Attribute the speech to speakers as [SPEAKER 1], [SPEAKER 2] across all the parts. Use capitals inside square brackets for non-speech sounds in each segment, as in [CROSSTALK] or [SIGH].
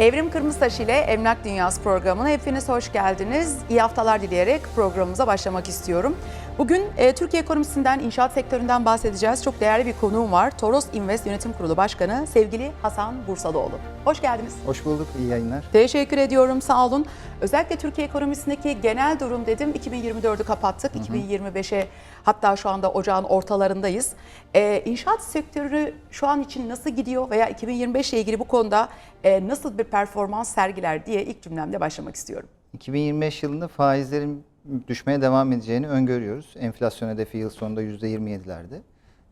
[SPEAKER 1] Evrim Kırmızıtaş ile Emlak Dünyası programına hepiniz hoş geldiniz. İyi haftalar dileyerek programımıza başlamak istiyorum. Bugün e, Türkiye ekonomisinden, inşaat sektöründen bahsedeceğiz. Çok değerli bir konuğum var. Toros Invest Yönetim Kurulu Başkanı sevgili Hasan Bursalıoğlu. Hoş geldiniz.
[SPEAKER 2] Hoş bulduk, iyi yayınlar.
[SPEAKER 1] Teşekkür ediyorum, sağ olun. Özellikle Türkiye ekonomisindeki genel durum dedim. 2024'ü kapattık, 2025'e hatta şu anda ocağın ortalarındayız. Ee, inşaat sektörü şu an için nasıl gidiyor veya 2025 ile ilgili bu konuda e, nasıl bir performans sergiler diye ilk cümlemle başlamak istiyorum.
[SPEAKER 2] 2025 yılında faizlerin düşmeye devam edeceğini öngörüyoruz. Enflasyon hedefi yıl sonunda %27'lerde.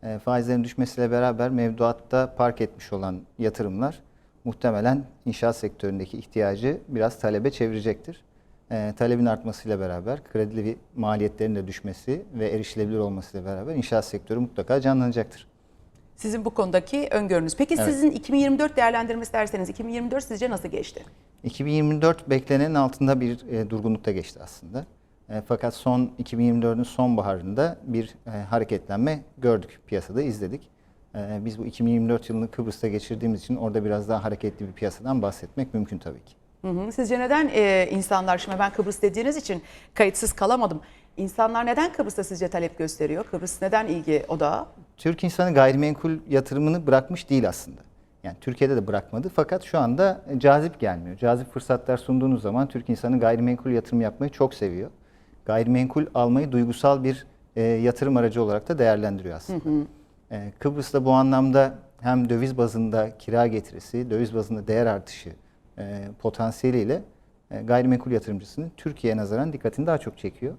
[SPEAKER 2] E, faizlerin düşmesiyle beraber mevduatta park etmiş olan yatırımlar muhtemelen inşaat sektöründeki ihtiyacı biraz talebe çevirecektir. E, talebin artmasıyla beraber kredi maliyetlerin de düşmesi ve erişilebilir olmasıyla beraber inşaat sektörü mutlaka canlanacaktır.
[SPEAKER 1] Sizin bu konudaki öngörünüz. Peki
[SPEAKER 2] Evet.
[SPEAKER 1] sizin 2024 değerlendirmesi derseniz 2024 sizce nasıl geçti?
[SPEAKER 2] 2024 beklenenin altında bir e, durgunlukta geçti aslında. E, fakat son 2024'ün sonbaharında bir e, hareketlenme gördük piyasada izledik. E, biz bu 2024 yılını Kıbrıs'ta geçirdiğimiz için orada biraz daha hareketli bir piyasadan bahsetmek mümkün tabii ki.
[SPEAKER 1] Hı hı. Sizce neden e, insanlar, şimdi ben Kıbrıs dediğiniz için kayıtsız kalamadım. İnsanlar neden Kıbrıs'ta sizce talep gösteriyor? Kıbrıs neden ilgi odağı?
[SPEAKER 2] Türk insanı gayrimenkul yatırımını bırakmış değil aslında. Yani Türkiye'de de bırakmadı fakat şu anda cazip gelmiyor. Cazip fırsatlar sunduğunuz zaman Türk insanı gayrimenkul yatırım yapmayı çok seviyor. Gayrimenkul almayı duygusal bir e, yatırım aracı olarak da değerlendiriyor aslında. E, Kıbrıs'ta bu anlamda hem döviz bazında kira getirisi, döviz bazında değer artışı e, potansiyeliyle e, gayrimenkul yatırımcısının Türkiye'ye nazaran dikkatini daha çok çekiyor.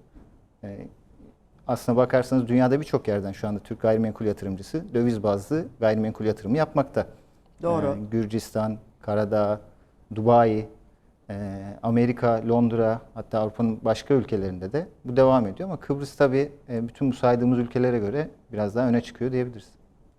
[SPEAKER 2] E, aslına bakarsanız dünyada birçok yerden şu anda Türk gayrimenkul yatırımcısı döviz bazlı gayrimenkul yatırımı yapmakta.
[SPEAKER 1] Doğru.
[SPEAKER 2] Ee, Gürcistan, Karadağ, Dubai, e, Amerika, Londra hatta Avrupa'nın başka ülkelerinde de bu devam ediyor ama Kıbrıs tabii e, bütün bu saydığımız ülkelere göre biraz daha öne çıkıyor diyebiliriz.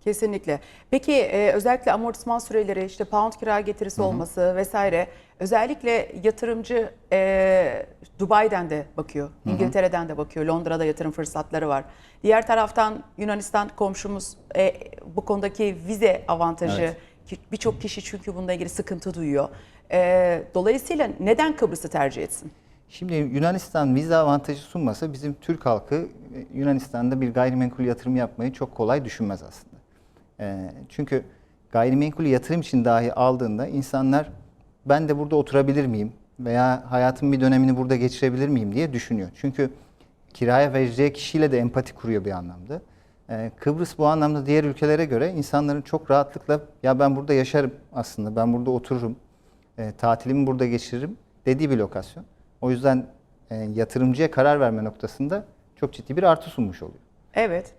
[SPEAKER 1] Kesinlikle. Peki e, özellikle amortisman süreleri, işte pound kira getirisi olması vesaire özellikle yatırımcı e, Dubai'den de bakıyor, İngiltere'den de bakıyor, Londra'da yatırım fırsatları var. Diğer taraftan Yunanistan komşumuz e, bu konudaki vize avantajı
[SPEAKER 2] Evet.
[SPEAKER 1] birçok kişi çünkü bununla ilgili sıkıntı duyuyor. E, dolayısıyla neden Kıbrıs'ı tercih etsin?
[SPEAKER 2] Şimdi Yunanistan vize avantajı sunmasa bizim Türk halkı e, Yunanistan'da bir gayrimenkul yatırım yapmayı çok kolay düşünmez aslında. E, Çünkü gayrimenkul yatırım için dahi aldığında insanlar ben de burada oturabilir miyim veya hayatımın bir dönemini burada geçirebilir miyim diye düşünüyor. Çünkü kiraya vereceği kişiyle de empati kuruyor bir anlamda. E, Kıbrıs bu anlamda diğer ülkelere göre insanların çok rahatlıkla ya ben burada yaşarım aslında, ben burada otururum, e, tatilimi burada geçiririm dediği bir lokasyon. O yüzden e, yatırımcıya karar verme noktasında çok ciddi bir artı sunmuş oluyor.
[SPEAKER 1] Evet.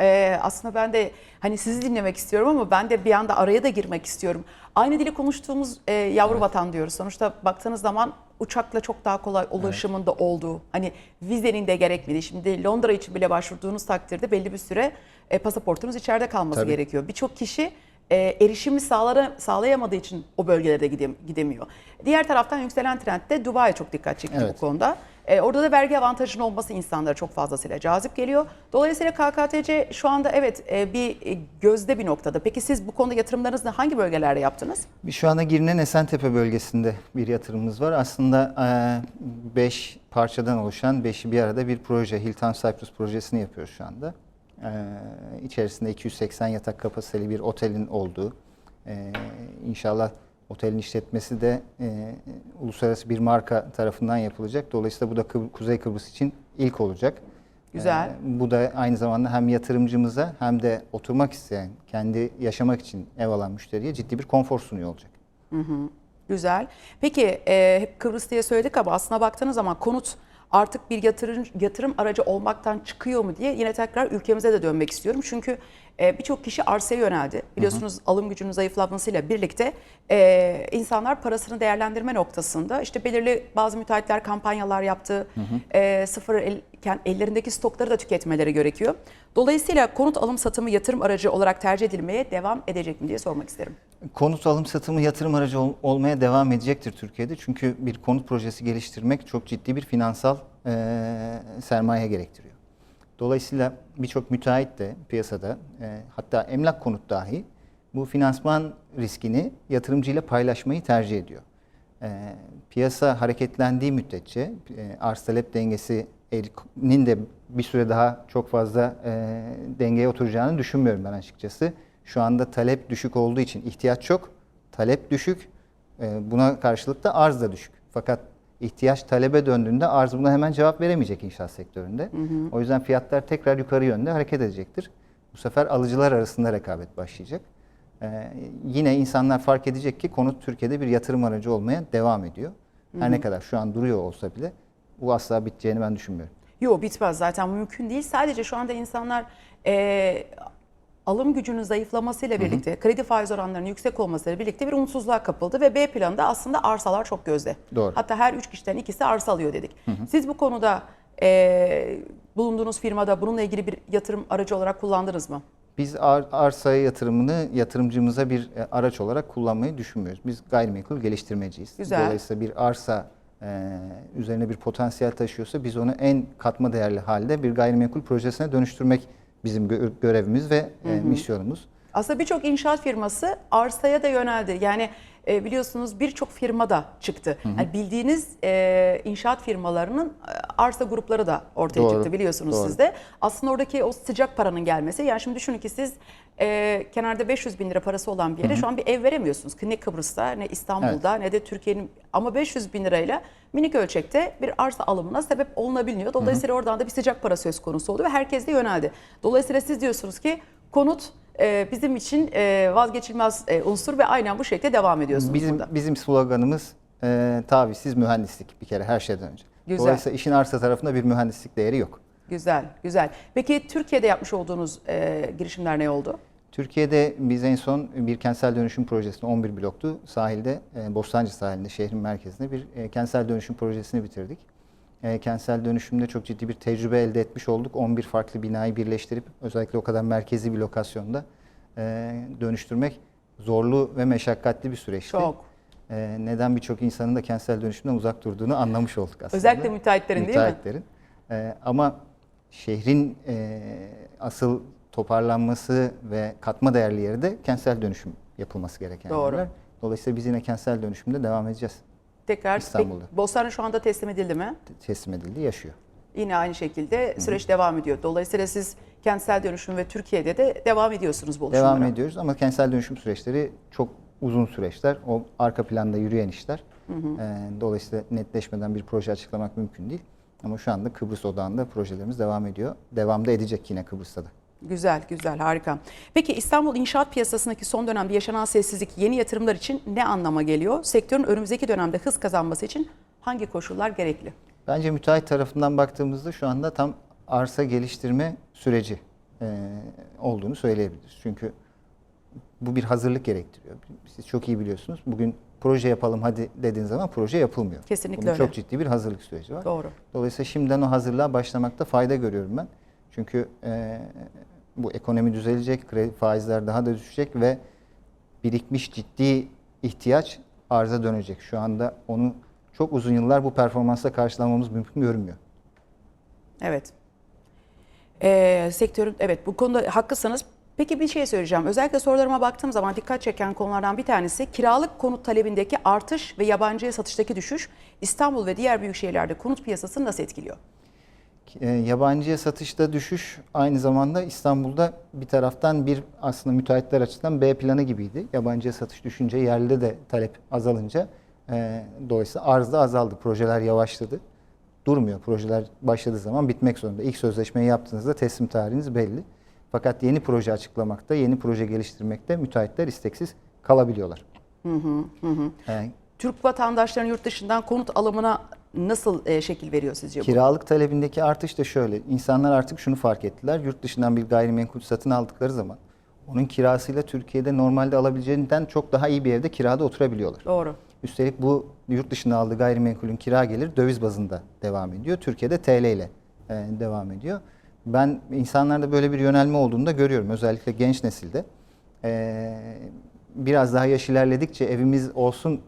[SPEAKER 1] Ee, aslında ben de hani sizi dinlemek istiyorum ama ben de bir anda araya da girmek istiyorum. Aynı dili konuştuğumuz e, yavru vatan diyoruz. Sonuçta baktığınız zaman uçakla çok daha kolay ulaşımın da olduğu, hani vizenin de gerekmediği. Şimdi Londra için bile başvurduğunuz takdirde belli bir süre e, pasaportunuz içeride kalması
[SPEAKER 2] Tabii.
[SPEAKER 1] gerekiyor. Birçok kişi e, erişimi sağlara, sağlayamadığı için o bölgelere de gidem- gidemiyor. Diğer taraftan yükselen trendde Dubai çok dikkat çekti bu
[SPEAKER 2] Evet.
[SPEAKER 1] konuda. E, orada da vergi avantajının olması insanlara çok fazlasıyla cazip geliyor. Dolayısıyla KKTC şu anda evet e, bir e, gözde bir noktada. Peki siz bu konuda yatırımlarınızı hangi bölgelerde yaptınız?
[SPEAKER 2] Şu anda Girne'nin Esentepe bölgesinde bir yatırımımız var. Aslında 5 parçadan oluşan, 5'i bir arada bir proje, Hilltown Cyprus projesini yapıyoruz şu anda. E, içerisinde 280 yatak kapasiteli bir otelin olduğu, e, inşallah otelin işletmesi de e, uluslararası bir marka tarafından yapılacak. Dolayısıyla bu da Kıb- Kuzey Kıbrıs için ilk olacak.
[SPEAKER 1] Güzel.
[SPEAKER 2] E, bu da aynı zamanda hem yatırımcımıza hem de oturmak isteyen, kendi yaşamak için ev alan müşteriye ciddi bir konfor sunuyor olacak.
[SPEAKER 1] Güzel. Peki e, hep Kıbrıs diye söyledik ama aslına baktığınız zaman konut artık bir yatırım, yatırım aracı olmaktan çıkıyor mu diye yine tekrar ülkemize de dönmek istiyorum. Çünkü e, birçok kişi arsaya yöneldi. Biliyorsunuz alım gücünün zayıflamasıyla birlikte e, insanlar parasını değerlendirme noktasında işte belirli bazı müteahhitler kampanyalar yaptı. E, sıfır elken ellerindeki stokları da tüketmeleri gerekiyor. Dolayısıyla konut alım satımı yatırım aracı olarak tercih edilmeye devam edecek mi diye sormak isterim.
[SPEAKER 2] Konut alım satımı yatırım aracı ol- olmaya devam edecektir Türkiye'de. Çünkü bir konut projesi geliştirmek çok ciddi bir finansal eee, sermaye gerektiriyor. Dolayısıyla birçok müteahhit de piyasada e, hatta emlak konut dahi bu finansman riskini yatırımcıyla paylaşmayı tercih ediyor. Ee, piyasa hareketlendiği müddetçe e, arz talep dengesinin de bir süre daha çok fazla e, dengeye oturacağını düşünmüyorum ben açıkçası. Şu anda talep düşük olduğu için ihtiyaç çok, talep düşük, e, buna karşılık da arz da düşük. Fakat ihtiyaç talebe döndüğünde arz buna hemen cevap veremeyecek inşaat sektöründe. O yüzden fiyatlar tekrar yukarı yönde hareket edecektir. Bu sefer alıcılar arasında rekabet başlayacak. Ee, yine insanlar fark edecek ki konut Türkiye'de bir yatırım aracı olmaya devam ediyor. Her ne kadar şu an duruyor olsa bile bu asla biteceğini ben düşünmüyorum.
[SPEAKER 1] Yok bitmez zaten mümkün değil. Sadece şu anda insanlar e, alım gücünün zayıflamasıyla birlikte, kredi faiz oranlarının yüksek olmasıyla birlikte bir umutsuzluğa kapıldı ve B planında aslında arsalar çok gözde.
[SPEAKER 2] Doğru.
[SPEAKER 1] Hatta her üç kişiden ikisi arsa alıyor dedik. Siz bu konuda e, bulunduğunuz firmada bununla ilgili bir yatırım aracı olarak kullandınız mı?
[SPEAKER 2] Biz ar- arsa yatırımını yatırımcımıza bir e, araç olarak kullanmayı düşünmüyoruz. Biz gayrimenkul geliştirmeciyiz.
[SPEAKER 1] Güzel.
[SPEAKER 2] Dolayısıyla bir arsa e, üzerine bir potansiyel taşıyorsa biz onu en katma değerli halde bir gayrimenkul projesine dönüştürmek bizim gö- görevimiz ve e, misyonumuz.
[SPEAKER 1] Aslında birçok inşaat firması arsaya da yöneldi. Yani e, biliyorsunuz birçok firma da çıktı. Yani bildiğiniz e, inşaat firmalarının e, arsa grupları da ortaya
[SPEAKER 2] Doğru,
[SPEAKER 1] çıktı biliyorsunuz
[SPEAKER 2] doğru.
[SPEAKER 1] siz de. Aslında oradaki o sıcak paranın gelmesi. Yani şimdi düşünün ki siz e, kenarda 500 bin lira parası olan bir yere şu an bir ev veremiyorsunuz. Ne Kıbrıs'ta ne İstanbul'da ne de Türkiye'nin ama 500 bin lirayla minik ölçekte bir arsa alımına sebep olunabiliyor. Dolayısıyla oradan da bir sıcak para söz konusu oldu ve herkes de yöneldi. Dolayısıyla siz diyorsunuz ki konut e, bizim için e, vazgeçilmez e, unsur ve aynen bu şekilde devam ediyorsunuz
[SPEAKER 2] Bizim
[SPEAKER 1] burada.
[SPEAKER 2] bizim sloganımız e, tavizsiz mühendislik bir kere her şeyden önce.
[SPEAKER 1] Güzel.
[SPEAKER 2] Dolayısıyla işin arsa tarafında bir mühendislik değeri yok.
[SPEAKER 1] Güzel, güzel. Peki Türkiye'de yapmış olduğunuz e, girişimler ne oldu?
[SPEAKER 2] Türkiye'de biz en son bir kentsel dönüşüm projesini 11 bloklu sahilde, e, Bostancı sahilinde şehrin merkezinde bir e, kentsel dönüşüm projesini bitirdik. E, kentsel dönüşümde çok ciddi bir tecrübe elde etmiş olduk. 11 farklı binayı birleştirip özellikle o kadar merkezi bir lokasyonda e, dönüştürmek zorlu ve meşakkatli bir süreçti.
[SPEAKER 1] Çok.
[SPEAKER 2] E, neden birçok insanın da kentsel dönüşümden uzak durduğunu anlamış olduk aslında.
[SPEAKER 1] Özellikle müteahhitlerin değil mi?
[SPEAKER 2] Müteahhitlerin. E, ama şehrin e, asıl toparlanması ve katma değerli yeri de kentsel dönüşüm yapılması gereken
[SPEAKER 1] Doğru.
[SPEAKER 2] yerler. Dolayısıyla biz yine kentsel dönüşümde devam edeceğiz.
[SPEAKER 1] Tekrar
[SPEAKER 2] İstanbul'da.
[SPEAKER 1] Peki, Bostanlı şu anda teslim edildi mi?
[SPEAKER 2] Teslim edildi, yaşıyor.
[SPEAKER 1] Yine aynı şekilde süreç devam ediyor. Dolayısıyla siz kentsel dönüşüm ve Türkiye'de de devam ediyorsunuz bu oluşumlara.
[SPEAKER 2] Devam ediyoruz ama kentsel dönüşüm süreçleri çok uzun süreçler. O arka planda yürüyen işler. E, dolayısıyla netleşmeden bir proje açıklamak mümkün değil. Ama şu anda Kıbrıs odağında projelerimiz devam ediyor. Devam da edecek yine Kıbrıs'ta da.
[SPEAKER 1] Güzel, güzel, harika. Peki İstanbul inşaat piyasasındaki son dönemde yaşanan sessizlik yeni yatırımlar için ne anlama geliyor? Sektörün önümüzdeki dönemde hız kazanması için hangi koşullar gerekli?
[SPEAKER 2] Bence müteahhit tarafından baktığımızda şu anda tam arsa geliştirme süreci e, olduğunu söyleyebiliriz. Çünkü bu bir hazırlık gerektiriyor. Siz çok iyi biliyorsunuz. Bugün proje yapalım hadi dediğin zaman proje yapılmıyor.
[SPEAKER 1] Kesinlikle
[SPEAKER 2] Bunun
[SPEAKER 1] öyle.
[SPEAKER 2] çok ciddi bir hazırlık süreci var.
[SPEAKER 1] Doğru.
[SPEAKER 2] Dolayısıyla şimdiden o hazırlığa başlamakta fayda görüyorum ben. Çünkü e, bu ekonomi düzelecek, kredi faizler daha da düşecek ve birikmiş ciddi ihtiyaç arza dönecek. Şu anda onu çok uzun yıllar bu performansla karşılamamız mümkün görünmüyor.
[SPEAKER 1] Evet. Ee, sektörün evet bu konuda haklısınız. Peki bir şey söyleyeceğim. Özellikle sorularıma baktığım zaman dikkat çeken konulardan bir tanesi kiralık konut talebindeki artış ve yabancıya satıştaki düşüş İstanbul ve diğer büyük şehirlerde konut piyasasını nasıl etkiliyor?
[SPEAKER 2] E, yabancıya satışta düşüş aynı zamanda İstanbul'da bir taraftan bir aslında müteahhitler açısından B planı gibiydi. Yabancıya satış düşünce yerlide de talep azalınca e, dolayısıyla arz da azaldı. Projeler yavaşladı. Durmuyor. Projeler başladığı zaman bitmek zorunda. İlk sözleşmeyi yaptığınızda teslim tarihiniz belli. Fakat yeni proje açıklamakta, yeni proje geliştirmekte müteahhitler isteksiz kalabiliyorlar. E,
[SPEAKER 1] Türk vatandaşlarının yurt dışından konut alımına nasıl e, şekil veriyor sizce bu?
[SPEAKER 2] Kiralık talebindeki artış da şöyle. İnsanlar artık şunu fark ettiler. Yurt dışından bir gayrimenkul satın aldıkları zaman onun kirasıyla Türkiye'de normalde alabileceğinden çok daha iyi bir evde kirada oturabiliyorlar.
[SPEAKER 1] Doğru.
[SPEAKER 2] Üstelik bu yurt dışında aldığı gayrimenkulün kira gelir döviz bazında devam ediyor. Türkiye'de TL ile e, devam ediyor. Ben insanlarda böyle bir yönelme olduğunu da görüyorum. Özellikle genç nesilde. E, biraz daha yaş ilerledikçe evimiz olsun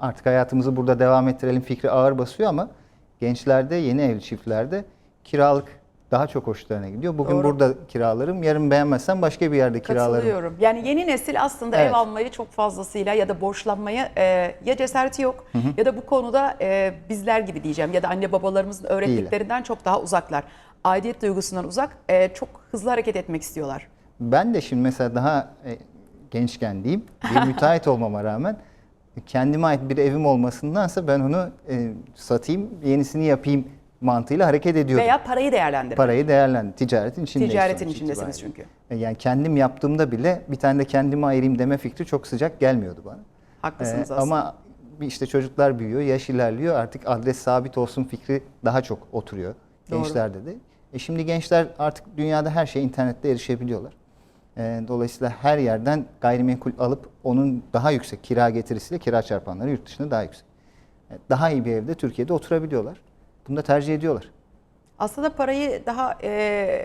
[SPEAKER 2] artık hayatımızı burada devam ettirelim fikri ağır basıyor ama gençlerde, yeni evli çiftlerde kiralık daha çok hoşlarına gidiyor. Bugün
[SPEAKER 1] Doğru.
[SPEAKER 2] burada kiralarım, yarın beğenmezsem başka bir yerde kiralarım.
[SPEAKER 1] Katılıyorum. Yani yeni nesil aslında
[SPEAKER 2] Evet.
[SPEAKER 1] ev almayı çok fazlasıyla ya da borçlanmayı e, ya cesareti yok ya da bu konuda e, bizler gibi diyeceğim ya da anne babalarımızın öğrettiklerinden çok daha uzaklar. Aidiyet duygusundan uzak, e, çok hızlı hareket etmek istiyorlar.
[SPEAKER 2] Ben de şimdi mesela daha e, gençken diyeyim, bir [LAUGHS] müteahhit olmama rağmen kendime ait bir evim olmasındansa ben onu e, satayım, yenisini yapayım mantığıyla hareket ediyordum.
[SPEAKER 1] Veya parayı değerlendirmek.
[SPEAKER 2] Parayı değerlendir. Ticaretin içindeyiz
[SPEAKER 1] Ticaretin içindesiniz çünkü.
[SPEAKER 2] E, Yani kendim yaptığımda bile bir tane de kendime ayırayım deme fikri çok sıcak gelmiyordu bana.
[SPEAKER 1] Haklısınız
[SPEAKER 2] Ee,
[SPEAKER 1] aslında.
[SPEAKER 2] ama işte çocuklar büyüyor, yaş ilerliyor. Artık adres sabit olsun fikri daha çok oturuyor
[SPEAKER 1] Doğru.
[SPEAKER 2] gençlerde de. E şimdi gençler artık dünyada her şeye internette erişebiliyorlar. Ee, dolayısıyla her yerden gayrimenkul alıp onun daha yüksek kira getirisiyle kira çarpanları yurt dışında daha yüksek. E, Daha iyi bir evde Türkiye'de oturabiliyorlar. Bunu da tercih ediyorlar.
[SPEAKER 1] Aslında parayı daha e,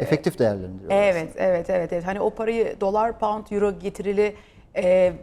[SPEAKER 2] Efektif değerlendiriyorlar.
[SPEAKER 1] Evet, evet, evet, evet. Hani o parayı dolar, pound, euro getirili e,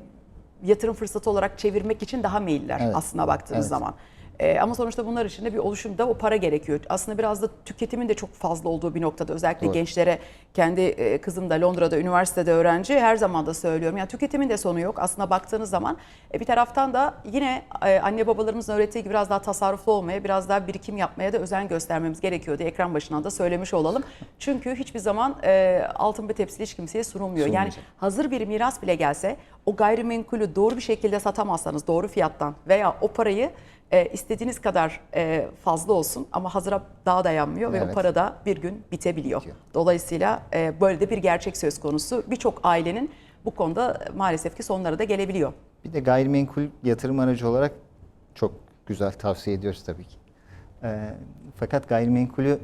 [SPEAKER 1] yatırım fırsatı olarak çevirmek için daha meyiller
[SPEAKER 2] Evet.
[SPEAKER 1] aslına baktığınız
[SPEAKER 2] Evet.
[SPEAKER 1] zaman. E, ama sonuçta bunlar için de bir oluşumda o para gerekiyor. Aslında biraz da tüketimin de çok fazla olduğu bir noktada özellikle
[SPEAKER 2] Doğru.
[SPEAKER 1] gençlere kendi e, kızım da Londra'da üniversitede öğrenci her zaman da söylüyorum. Yani tüketimin de sonu yok. Aslında baktığınız zaman e, bir taraftan da yine e, anne babalarımızın öğrettiği gibi biraz daha tasarruflu olmaya, biraz daha birikim yapmaya da özen göstermemiz gerekiyor diye ekran başından da söylemiş olalım. Çünkü hiçbir zaman e, altın bir tepsili hiç kimseye sunulmuyor. Yani hazır bir miras bile gelse o gayrimenkulü doğru bir şekilde satamazsanız doğru fiyattan veya o parayı e, istediğiniz kadar e, fazla olsun ama hazıra daha dayanmıyor ve o para da bir gün bitebiliyor.
[SPEAKER 2] Bitiyor.
[SPEAKER 1] Dolayısıyla e, böyle de bir gerçek söz konusu. Birçok ailenin bu konuda maalesef ki sonları da gelebiliyor.
[SPEAKER 2] Bir de gayrimenkul yatırım aracı olarak çok güzel tavsiye ediyoruz tabii ki. Ee, fakat gayrimenkulü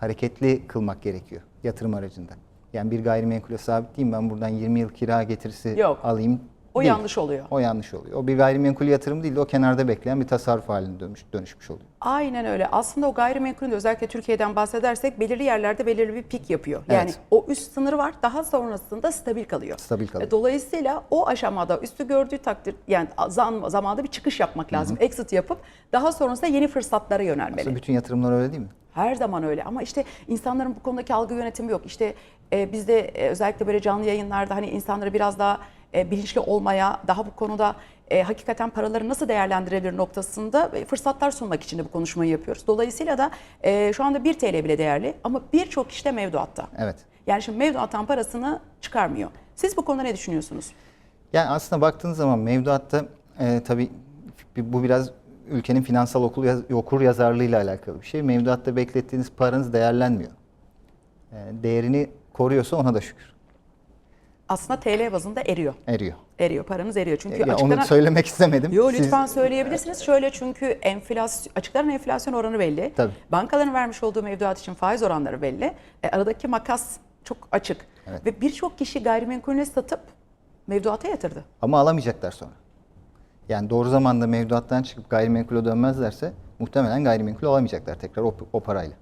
[SPEAKER 2] hareketli kılmak gerekiyor yatırım aracında. Yani bir gayrimenkule sabit değil ben buradan 20 yıl kira getirisi
[SPEAKER 1] Yok.
[SPEAKER 2] alayım.
[SPEAKER 1] O
[SPEAKER 2] değil.
[SPEAKER 1] yanlış oluyor.
[SPEAKER 2] O yanlış oluyor. O bir gayrimenkul yatırım değil de o kenarda bekleyen bir tasarruf haline dönmüş, dönüşmüş oluyor.
[SPEAKER 1] Aynen öyle. Aslında o gayrimenkulün de özellikle Türkiye'den bahsedersek belirli yerlerde belirli bir pik yapıyor. Yani
[SPEAKER 2] Evet.
[SPEAKER 1] o üst sınırı var daha sonrasında stabil kalıyor.
[SPEAKER 2] Stabil kalıyor.
[SPEAKER 1] E, Dolayısıyla o aşamada üstü gördüğü takdir yani zam, zamanda bir çıkış yapmak lazım. Exit yapıp daha sonrasında yeni fırsatlara yönelmeli.
[SPEAKER 2] Aslında bütün yatırımlar öyle değil mi?
[SPEAKER 1] Her zaman öyle ama işte insanların bu konudaki algı yönetimi yok. İşte e, bizde e, özellikle böyle canlı yayınlarda hani insanları biraz daha e, bilinçli olmaya, daha bu konuda e, hakikaten paraları nasıl değerlendirebilir noktasında e, fırsatlar sunmak için de bu konuşmayı yapıyoruz. Dolayısıyla da e, şu anda 1 TL bile değerli ama birçok işte mevduatta.
[SPEAKER 2] Evet.
[SPEAKER 1] Yani şimdi mevduattan parasını çıkarmıyor. Siz bu konuda ne düşünüyorsunuz?
[SPEAKER 2] Yani aslında baktığınız zaman mevduatta e, tabii bu biraz ülkenin finansal okul yaz- okur yazarlığıyla alakalı bir şey. Mevduatta beklettiğiniz paranız değerlenmiyor. E, değerini koruyorsa ona da şükür.
[SPEAKER 1] Aslında TL bazında eriyor.
[SPEAKER 2] Eriyor.
[SPEAKER 1] Eriyor, paranız eriyor. Çünkü
[SPEAKER 2] ya
[SPEAKER 1] açıklanan...
[SPEAKER 2] onu söylemek istemedim.
[SPEAKER 1] Yo
[SPEAKER 2] Siz-
[SPEAKER 1] lütfen söyleyebilirsiniz. Şöyle çünkü enflasyon açıklanan enflasyon oranı belli.
[SPEAKER 2] Tabii.
[SPEAKER 1] Bankaların vermiş olduğu mevduat için faiz oranları belli. E, aradaki makas çok açık.
[SPEAKER 2] Evet.
[SPEAKER 1] Ve birçok kişi gayrimenkulünü satıp mevduata yatırdı.
[SPEAKER 2] Ama alamayacaklar sonra. Yani doğru zamanda mevduattan çıkıp gayrimenkule dönmezlerse muhtemelen gayrimenkul alamayacaklar tekrar o, o parayla.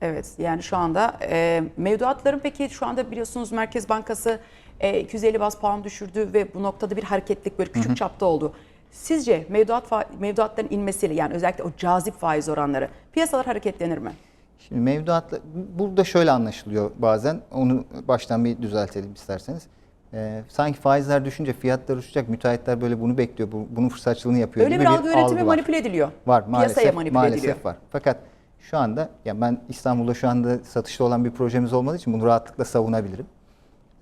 [SPEAKER 1] Evet yani şu anda e, mevduatların peki şu anda biliyorsunuz Merkez Bankası e, 250 bas puan düşürdü ve bu noktada bir hareketlik böyle küçük çapta oldu. Sizce mevduat mevduatların inmesiyle yani özellikle o cazip faiz oranları piyasalar hareketlenir mi?
[SPEAKER 2] Şimdi mevduatla burada şöyle anlaşılıyor bazen. Onu baştan bir düzeltelim isterseniz. Ee, sanki faizler düşünce fiyatlar uçacak. Müteahhitler böyle bunu bekliyor. Bu, bunun fırsatçılığını yapıyor
[SPEAKER 1] Öyle bir algı yönetimi manipüle ediliyor.
[SPEAKER 2] Var maalesef.
[SPEAKER 1] Piyasaya manipüle
[SPEAKER 2] maalesef
[SPEAKER 1] ediliyor.
[SPEAKER 2] var. Fakat şu anda ya ben İstanbul'da şu anda satışta olan bir projemiz olmadığı için bunu rahatlıkla savunabilirim.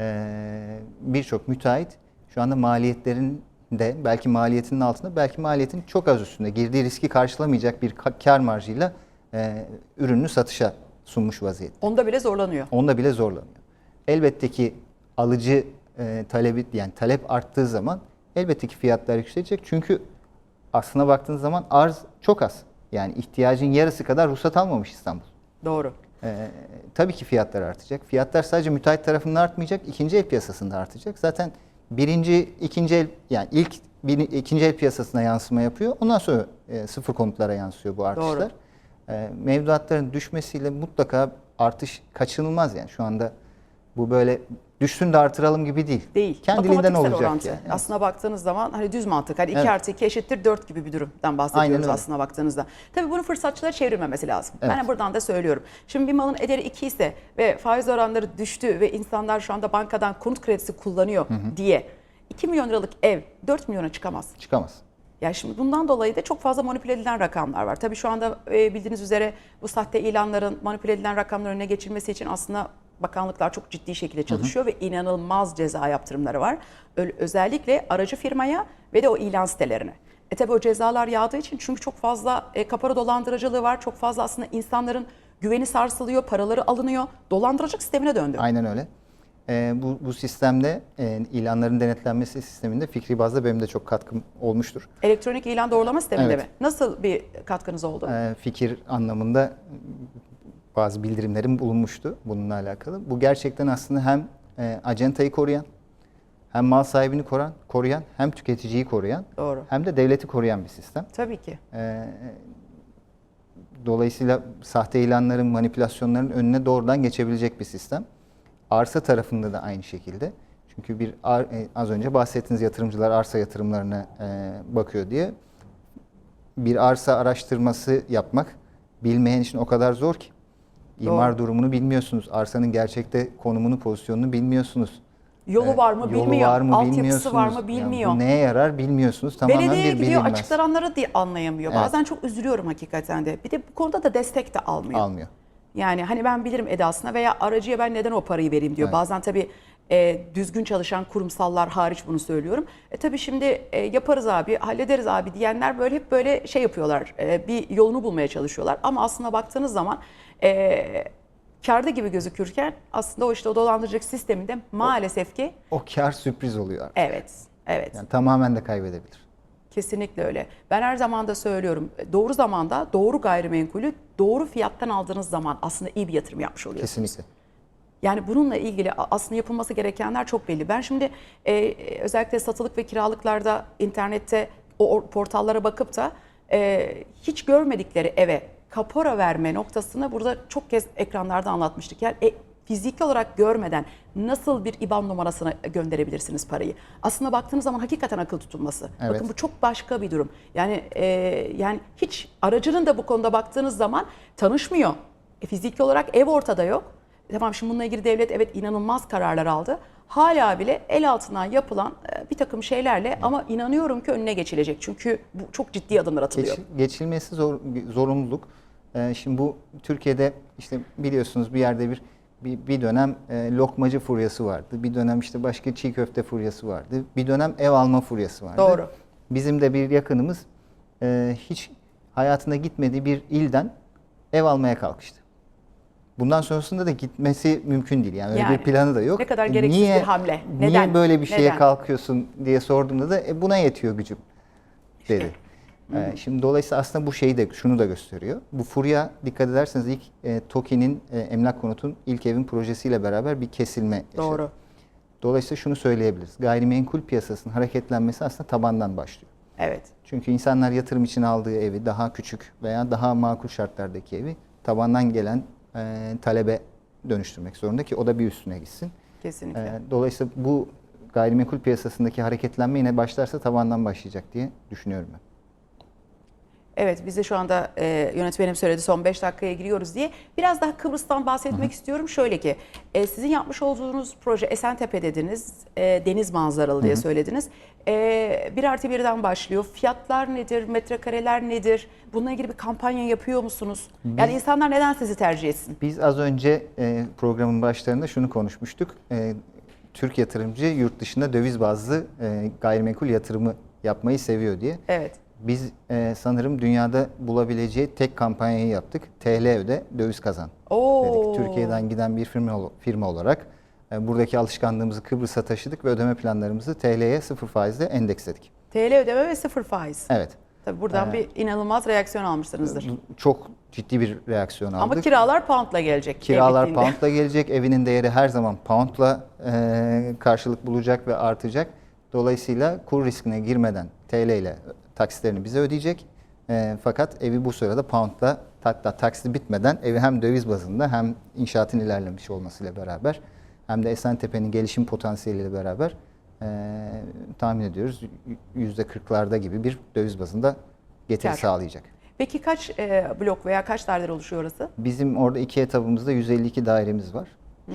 [SPEAKER 2] Ee, Birçok müteahhit şu anda maliyetlerin de belki maliyetinin altında belki maliyetin çok az üstünde girdiği riski karşılamayacak bir ka- kar marjıyla e, ürününü satışa sunmuş vaziyette.
[SPEAKER 1] Onda bile zorlanıyor.
[SPEAKER 2] Onda bile zorlanıyor. Elbette ki alıcı e, talebi yani talep arttığı zaman elbette ki fiyatlar yükselecek. Çünkü aslına baktığınız zaman arz çok az. Yani ihtiyacın yarısı kadar ruhsat almamış İstanbul.
[SPEAKER 1] Doğru.
[SPEAKER 2] Ee, tabii ki fiyatlar artacak. Fiyatlar sadece müteahhit tarafında artmayacak, ikinci el piyasasında artacak. Zaten birinci, ikinci el yani ilk bir, ikinci el piyasasına yansıma yapıyor. Ondan sonra e, sıfır konutlara yansıyor bu artışlar.
[SPEAKER 1] Doğru.
[SPEAKER 2] Ee, mevduatların düşmesiyle mutlaka artış kaçınılmaz yani şu anda Bu böyle düşsün de artıralım gibi değil.
[SPEAKER 1] Değil.
[SPEAKER 2] Kendiliğinden olacak.
[SPEAKER 1] orantı.
[SPEAKER 2] yani.
[SPEAKER 1] Aslına baktığınız zaman hani düz mantık. Hani 2
[SPEAKER 2] Evet.
[SPEAKER 1] artı 2 eşittir 4 gibi bir durumdan bahsediyoruz
[SPEAKER 2] Aynen öyle.
[SPEAKER 1] aslına baktığınızda. Tabii bunu fırsatçılara çevirmemesi lazım.
[SPEAKER 2] Evet.
[SPEAKER 1] Ben buradan da söylüyorum. Şimdi bir malın ederi 2 ise ve faiz oranları düştü ve insanlar şu anda bankadan konut kredisi kullanıyor diye 2 milyon liralık ev 4 milyona çıkamaz.
[SPEAKER 2] Çıkamaz.
[SPEAKER 1] Ya şimdi bundan dolayı da çok fazla manipüle edilen rakamlar var. Tabii şu anda e, bildiğiniz üzere bu sahte ilanların manipüle edilen rakamların önüne geçilmesi için aslında bakanlıklar çok ciddi şekilde çalışıyor ve inanılmaz ceza yaptırımları var. Özellikle aracı firmaya ve de o ilan sitelerine. E tabii o cezalar yağdığı için çünkü çok fazla e, kapara dolandırıcılığı var. Çok fazla aslında insanların güveni sarsılıyor, paraları alınıyor. Dolandırıcılık sistemine döndü.
[SPEAKER 2] Aynen öyle. Ee, bu, bu sistemde e, ilanların denetlenmesi sisteminde fikri bazda benim de çok katkım olmuştur.
[SPEAKER 1] Elektronik ilan doğrulama sisteminde
[SPEAKER 2] Evet.
[SPEAKER 1] mi? Nasıl bir katkınız oldu?
[SPEAKER 2] Ee, fikir anlamında bazı bildirimlerim bulunmuştu bununla alakalı. Bu gerçekten aslında hem e, acentayı koruyan, hem mal sahibini koruyan, koruyan, hem tüketiciyi koruyan,
[SPEAKER 1] Doğru.
[SPEAKER 2] hem de devleti koruyan bir sistem.
[SPEAKER 1] Tabii ki.
[SPEAKER 2] Ee, dolayısıyla sahte ilanların, manipülasyonların önüne doğrudan geçebilecek bir sistem. Arsa tarafında da aynı şekilde. Çünkü bir e, az önce bahsettiğiniz yatırımcılar arsa yatırımlarına e, bakıyor diye bir arsa araştırması yapmak bilmeyen için o kadar zor ki. İmar durumunu bilmiyorsunuz. Arsanın gerçekte konumunu, pozisyonunu bilmiyorsunuz.
[SPEAKER 1] Yolu var mı
[SPEAKER 2] yolu
[SPEAKER 1] bilmiyor.
[SPEAKER 2] var mı
[SPEAKER 1] Altyapısı var mı
[SPEAKER 2] Yani
[SPEAKER 1] bilmiyor.
[SPEAKER 2] neye yarar bilmiyorsunuz. Tamamen
[SPEAKER 1] Belediyeye
[SPEAKER 2] bir
[SPEAKER 1] gidiyor
[SPEAKER 2] bilinmez.
[SPEAKER 1] açıklananları diye anlayamıyor.
[SPEAKER 2] Evet.
[SPEAKER 1] Bazen çok üzülüyorum hakikaten de. Bir de bu konuda da destek de almıyor.
[SPEAKER 2] Almıyor.
[SPEAKER 1] Yani hani ben bilirim edasına veya aracıya ben neden o parayı vereyim diyor.
[SPEAKER 2] Evet.
[SPEAKER 1] Bazen tabii e, düzgün çalışan kurumsallar hariç bunu söylüyorum. E tabii şimdi e, yaparız abi, hallederiz abi diyenler böyle hep böyle şey yapıyorlar. e, bir yolunu bulmaya çalışıyorlar. Ama aslında baktığınız zaman e, karda gibi gözükürken aslında o işte o dolandırıcılık sisteminde maalesef ki
[SPEAKER 2] O kar sürpriz oluyor artık.
[SPEAKER 1] evet, evet.
[SPEAKER 2] Yani tamamen de kaybedebilir.
[SPEAKER 1] Kesinlikle öyle. Ben her zaman da söylüyorum. Doğru zamanda doğru gayrimenkulü doğru fiyattan aldığınız zaman aslında iyi bir yatırım yapmış oluyorsunuz.
[SPEAKER 2] Kesinlikle.
[SPEAKER 1] Yani bununla ilgili aslında yapılması gerekenler çok belli. Ben şimdi e, özellikle satılık ve kiralıklarda internette o or- portallara bakıp da e, hiç görmedikleri eve kapora verme noktasını burada çok kez ekranlarda anlatmıştık. Yani e, fiziki olarak görmeden nasıl bir IBAN numarasına gönderebilirsiniz parayı? Aslında baktığınız zaman hakikaten akıl tutulması.
[SPEAKER 2] Evet.
[SPEAKER 1] Bakın bu çok başka bir durum. Yani e, yani hiç aracının da bu konuda baktığınız zaman tanışmıyor. E, fiziki olarak ev ortada yok. Tamam şimdi bununla ilgili devlet evet inanılmaz kararlar aldı. Hala bile el altından yapılan e, bir takım şeylerle ama inanıyorum ki önüne geçilecek. Çünkü bu çok ciddi adımlar atılıyor.
[SPEAKER 2] Geç- geçilmesi zor, zorunluluk. Ee, şimdi bu Türkiye'de işte biliyorsunuz bir yerde bir bir, bir dönem e, lokmacı furyası vardı. Bir dönem işte başka çiğ köfte furyası vardı. Bir dönem ev alma furyası vardı.
[SPEAKER 1] Doğru.
[SPEAKER 2] Bizim de bir yakınımız e, hiç hayatında gitmediği bir ilden ev almaya kalkıştı. Bundan sonrasında da gitmesi mümkün değil. Yani, öyle
[SPEAKER 1] Yani,
[SPEAKER 2] bir planı da yok.
[SPEAKER 1] ne kadar
[SPEAKER 2] E,
[SPEAKER 1] gereksiz bir hamle.
[SPEAKER 2] Niye
[SPEAKER 1] Neden?
[SPEAKER 2] böyle bir şeye
[SPEAKER 1] Neden?
[SPEAKER 2] kalkıyorsun diye sorduğumda da e, buna yetiyor gücüm dedi. Ee, Şimdi dolayısıyla aslında bu şeyi de şunu da gösteriyor. Bu furya dikkat ederseniz ilk e, TOKİ'nin e, emlak konutun ilk evin projesiyle beraber bir kesilme yaşadı.
[SPEAKER 1] Doğru.
[SPEAKER 2] Dolayısıyla şunu söyleyebiliriz. Gayrimenkul piyasasının hareketlenmesi aslında tabandan başlıyor.
[SPEAKER 1] Evet.
[SPEAKER 2] Çünkü insanlar yatırım için aldığı evi daha küçük veya daha makul şartlardaki evi tabandan gelen e, talebe dönüştürmek zorunda ki o da bir üstüne gitsin.
[SPEAKER 1] Kesinlikle.
[SPEAKER 2] E, dolayısıyla bu gayrimenkul piyasasındaki hareketlenme yine başlarsa tabandan başlayacak diye düşünüyorum ben.
[SPEAKER 1] Evet biz de şu anda e, yönetmenim söyledi son 5 dakikaya giriyoruz diye. Biraz daha Kıbrıs'tan bahsetmek istiyorum. Şöyle ki e, sizin yapmış olduğunuz proje Esentepe dediniz. e, deniz manzaralı diye söylediniz. E, bir artı birden başlıyor. Fiyatlar nedir? Metrekareler nedir? Bununla ilgili bir kampanya yapıyor musunuz? Yani insanlar neden sizi tercih etsin?
[SPEAKER 2] Biz az önce e, programın başlarında şunu konuşmuştuk. E, Türk yatırımcı yurt dışında döviz bazlı e, gayrimenkul yatırımı yapmayı seviyor diye.
[SPEAKER 1] Evet.
[SPEAKER 2] Biz e, sanırım dünyada bulabileceği tek kampanyayı yaptık. TL öde, döviz kazan
[SPEAKER 1] Oo.
[SPEAKER 2] dedik. Türkiye'den giden bir firma, firma olarak e, buradaki alışkanlığımızı Kıbrıs'a taşıdık ve ödeme planlarımızı TL'ye sıfır faizle endeksledik.
[SPEAKER 1] TL ödeme ve sıfır faiz.
[SPEAKER 2] Evet.
[SPEAKER 1] Tabii buradan bir inanılmaz reaksiyon almışsınızdır.
[SPEAKER 2] Çok ciddi bir reaksiyon aldık.
[SPEAKER 1] Ama kiralar poundla gelecek.
[SPEAKER 2] Kiralar poundla gelecek. Evinin değeri her zaman poundla e, karşılık bulacak ve artacak. Dolayısıyla kur riskine girmeden TL ile taksitlerini bize ödeyecek. E, fakat evi bu sırada poundla hatta taksiti bitmeden evi hem döviz bazında hem inşaatın ilerlemiş olmasıyla beraber hem de Esentepe'nin gelişim potansiyeliyle beraber e, tahmin ediyoruz %40'larda gibi bir döviz bazında getiri
[SPEAKER 1] Kar.
[SPEAKER 2] sağlayacak.
[SPEAKER 1] Peki kaç e, blok veya kaç daire oluşuyor orası?
[SPEAKER 2] Bizim orada iki etabımızda 152 dairemiz var.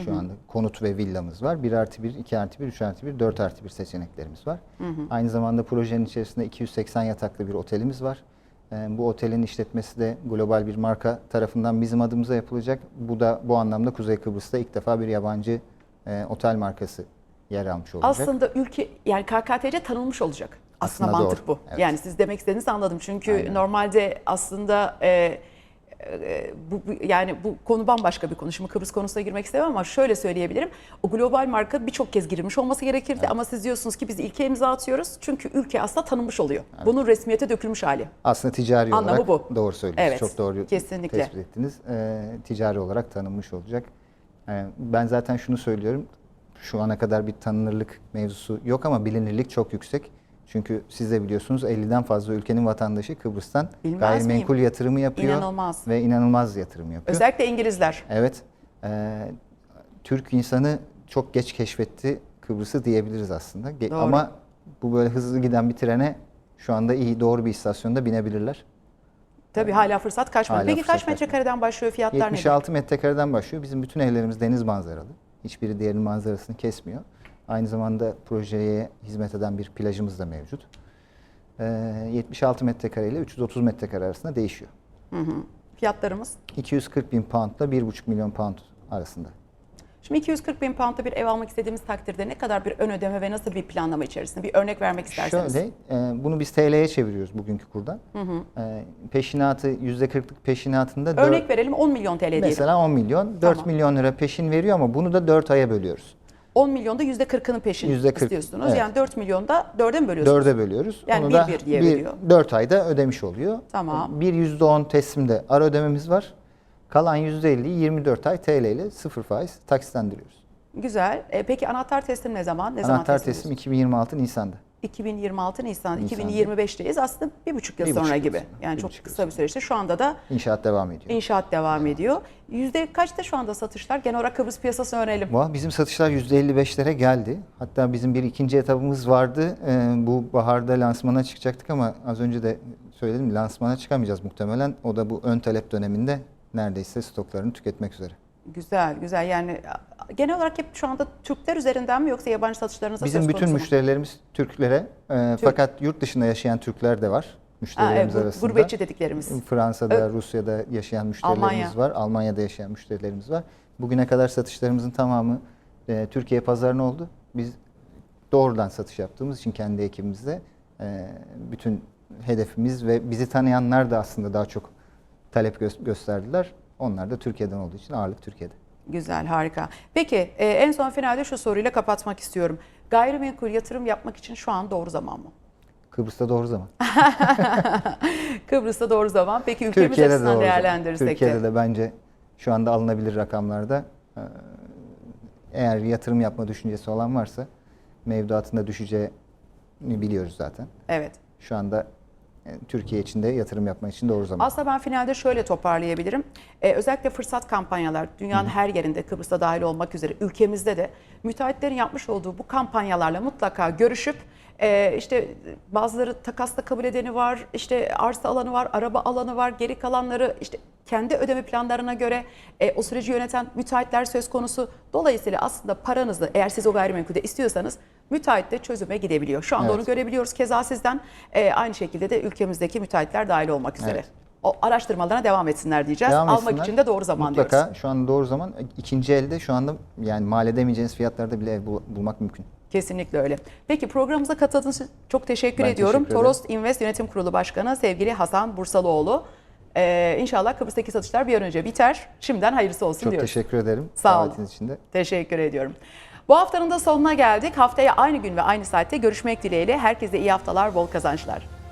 [SPEAKER 2] Şu anda konut ve villamız var. 1 artı 1, 2 artı 1, 3 artı 1, 4 artı 1 seçeneklerimiz var. Aynı zamanda projenin içerisinde 280 yataklı bir otelimiz var. Ee, Bu otelin işletmesi de global bir marka tarafından bizim adımıza yapılacak. Bu da bu anlamda Kuzey Kıbrıs'ta ilk defa bir yabancı e, otel markası yer almış olacak.
[SPEAKER 1] Aslında ülke yani KKTC tanınmış olacak. Aslında,
[SPEAKER 2] Aslında
[SPEAKER 1] mantık
[SPEAKER 2] doğru,
[SPEAKER 1] bu.
[SPEAKER 2] evet.
[SPEAKER 1] Yani siz demek istediğinizi anladım. Çünkü
[SPEAKER 2] Aynen.
[SPEAKER 1] normalde aslında e, bu bu- yani bu konu bambaşka bir konu. Şimdi Kıbrıs konusuna girmek istemem ama şöyle söyleyebilirim. O global marka birçok kez girilmiş olması gerekirdi ama siz diyorsunuz ki biz ilke imza atıyoruz. Çünkü ülke aslında tanınmış oluyor. Bunun resmiyete dökülmüş hali.
[SPEAKER 2] Aslında ticari
[SPEAKER 1] Anlamı
[SPEAKER 2] olarak
[SPEAKER 1] bu.
[SPEAKER 2] doğru söylüyorsunuz.
[SPEAKER 1] Evet,
[SPEAKER 2] Çok doğru
[SPEAKER 1] kesinlikle.
[SPEAKER 2] tespit ettiniz. Ee, ticari olarak tanınmış olacak. Ee, ben zaten şunu söylüyorum. Şu ana kadar bir tanınırlık mevzusu yok ama bilinirlik çok yüksek. Çünkü siz de biliyorsunuz 50'den fazla ülkenin vatandaşı Kıbrıs'tan
[SPEAKER 1] Bilmez
[SPEAKER 2] gayrimenkul
[SPEAKER 1] miyim?
[SPEAKER 2] yatırımı yapıyor.
[SPEAKER 1] İnanılmaz.
[SPEAKER 2] Ve inanılmaz yatırım yapıyor.
[SPEAKER 1] Özellikle İngilizler.
[SPEAKER 2] Evet. Ee, Türk insanı çok geç keşfetti Kıbrıs'ı diyebiliriz aslında. Ge-
[SPEAKER 1] Doğru.
[SPEAKER 2] Ama bu böyle hızlı giden bir trene şu anda iyi doğru bir istasyonda binebilirler.
[SPEAKER 1] Tabii hala fırsat kaçmadı.
[SPEAKER 2] Hala
[SPEAKER 1] Peki
[SPEAKER 2] fırsat
[SPEAKER 1] kaç metrekareden başlıyor fiyatlar nedir?
[SPEAKER 2] 76 metrekareden başlıyor. Bizim bütün evlerimiz deniz manzaralı. Hiçbiri diğerinin manzarasını kesmiyor. Aynı zamanda projeye hizmet eden bir plajımız da mevcut. Ee, 76 metrekare ile 330 metrekare arasında değişiyor.
[SPEAKER 1] Fiyatlarımız?
[SPEAKER 2] 240 bin poundla 1,5 milyon pound arasında.
[SPEAKER 1] Şimdi 240 bin pound'a bir ev almak istediğimiz takdirde ne kadar bir ön ödeme ve nasıl bir planlama içerisinde? Bir örnek vermek isterseniz.
[SPEAKER 2] Şöyle, e, bunu biz TL'ye çeviriyoruz bugünkü kurdan. E, peşinatı %40'lık peşinatında
[SPEAKER 1] Örnek verelim 10 milyon TL diyelim.
[SPEAKER 2] mesela 10 milyon, 4
[SPEAKER 1] Tamam.
[SPEAKER 2] milyon lira peşin veriyor ama bunu da 4 aya bölüyoruz.
[SPEAKER 1] 10 milyonda %40'ını peşin
[SPEAKER 2] %40,
[SPEAKER 1] istiyorsunuz.
[SPEAKER 2] evet.
[SPEAKER 1] Yani 4 milyonda 4'e mi bölüyorsunuz?
[SPEAKER 2] 4'e bölüyoruz.
[SPEAKER 1] Yani
[SPEAKER 2] Onu
[SPEAKER 1] bir
[SPEAKER 2] da
[SPEAKER 1] bir diye veriyor.
[SPEAKER 2] 4 ayda ödemiş oluyor.
[SPEAKER 1] Tamam.
[SPEAKER 2] Bir %10 teslimde ara ödememiz var. Kalan %50'yi 24 ay TL ile sıfır faiz taksitlendiriyoruz.
[SPEAKER 1] Güzel. E, peki anahtar teslim ne zaman? Ne zaman
[SPEAKER 2] Anahtar
[SPEAKER 1] teslim
[SPEAKER 2] teslim 2026 Nisan'da.
[SPEAKER 1] 2026 Nisan,
[SPEAKER 2] Nisan'da.
[SPEAKER 1] 2025'teyiz. Aslında bir buçuk yıl
[SPEAKER 2] Bir
[SPEAKER 1] sonra
[SPEAKER 2] buçuk yıl
[SPEAKER 1] gibi.
[SPEAKER 2] sonra,
[SPEAKER 1] Yani
[SPEAKER 2] bir
[SPEAKER 1] çok
[SPEAKER 2] yıl
[SPEAKER 1] kısa bir süreçte. Şu anda da
[SPEAKER 2] İnşaat devam ediyor.
[SPEAKER 1] inşaat devam ediyor. Yüzde kaçta şu anda satışlar? Genel olarak Kıbrıs piyasasını öğrenelim.
[SPEAKER 2] Bizim satışlar %55'lere geldi. Hatta bizim bir ikinci etabımız vardı. Ee, bu baharda lansmana çıkacaktık ama az önce de söyledim lansmana çıkamayacağız muhtemelen. O da bu ön talep döneminde neredeyse stoklarını tüketmek üzere.
[SPEAKER 1] Güzel, güzel. Yani genel olarak hep şu anda Türkler üzerinden mi yoksa yabancı satışlarınız
[SPEAKER 2] Bizim bütün
[SPEAKER 1] mu?
[SPEAKER 2] müşterilerimiz Türklere e, fakat yurt dışında yaşayan Türkler de var müşterilerimiz
[SPEAKER 1] evet, gur-
[SPEAKER 2] arasında.
[SPEAKER 1] gurbetçi dediklerimiz.
[SPEAKER 2] Fransa'da, Rusya'da yaşayan müşterilerimiz
[SPEAKER 1] Almanya.
[SPEAKER 2] var. Almanya'da yaşayan müşterilerimiz var. Bugüne kadar satışlarımızın tamamı e, Türkiye pazarına oldu. Biz doğrudan satış yaptığımız için kendi ekibimizde e, bütün hedefimiz ve bizi tanıyanlar da aslında daha çok talep gö- gösterdiler. Onlar da Türkiye'den olduğu için ağırlık Türkiye'de.
[SPEAKER 1] Güzel, harika. Peki e, en son finalde şu soruyla kapatmak istiyorum. Gayrimenkul yatırım yapmak için şu an doğru zaman mı?
[SPEAKER 2] Kıbrıs'ta doğru zaman. [LAUGHS]
[SPEAKER 1] Kıbrıs'ta doğru zaman. Peki ülkemiz
[SPEAKER 2] Türkiye'de de
[SPEAKER 1] açısından
[SPEAKER 2] zaman.
[SPEAKER 1] değerlendirirsek
[SPEAKER 2] Türkiye'de
[SPEAKER 1] de.
[SPEAKER 2] de bence şu anda alınabilir rakamlarda e, eğer yatırım yapma düşüncesi olan varsa mevduatında düşeceğini biliyoruz zaten.
[SPEAKER 1] Evet.
[SPEAKER 2] Şu anda Türkiye için de yatırım yapmak için doğru zaman.
[SPEAKER 1] Aslında ben finalde şöyle toparlayabilirim. Ee, özellikle fırsat kampanyalar dünyanın her yerinde Kıbrıs'ta dahil olmak üzere ülkemizde de müteahhitlerin yapmış olduğu bu kampanyalarla mutlaka görüşüp e, işte bazıları takasla kabul edeni var, işte arsa alanı var, araba alanı var, geri kalanları işte kendi ödeme planlarına göre e, o süreci yöneten müteahhitler söz konusu. Dolayısıyla aslında paranızı eğer siz o gayrimenkulde istiyorsanız müteahhit de çözüme gidebiliyor. Şu anda
[SPEAKER 2] Evet.
[SPEAKER 1] onu görebiliyoruz keza sizden. E, aynı şekilde de ülkemizdeki müteahhitler dahil olmak üzere.
[SPEAKER 2] Evet.
[SPEAKER 1] O araştırmalarına devam etsinler diyeceğiz.
[SPEAKER 2] Devam
[SPEAKER 1] Almak
[SPEAKER 2] etsinler.
[SPEAKER 1] için de doğru zaman
[SPEAKER 2] Mutlaka
[SPEAKER 1] diyoruz.
[SPEAKER 2] şu an doğru zaman. İkinci elde şu anda yani mal edemeyeceğiniz fiyatlarda bile ev bul- bulmak mümkün.
[SPEAKER 1] Kesinlikle öyle. Peki programımıza katıldığınız için çok teşekkür
[SPEAKER 2] Ben
[SPEAKER 1] ediyorum.
[SPEAKER 2] teşekkür.
[SPEAKER 1] Toros Invest Yönetim Kurulu Başkanı sevgili Hasan Bursalıoğlu. Ee, inşallah Kıbrıs'taki satışlar bir an önce biter. Şimdiden hayırlısı olsun
[SPEAKER 2] Çok
[SPEAKER 1] diyoruz.
[SPEAKER 2] teşekkür ederim.
[SPEAKER 1] Sağ olun.
[SPEAKER 2] için de.
[SPEAKER 1] Teşekkür ediyorum. Bu haftanın da sonuna geldik. Haftaya aynı gün ve aynı saatte görüşmek dileğiyle. Herkese iyi haftalar, bol kazançlar.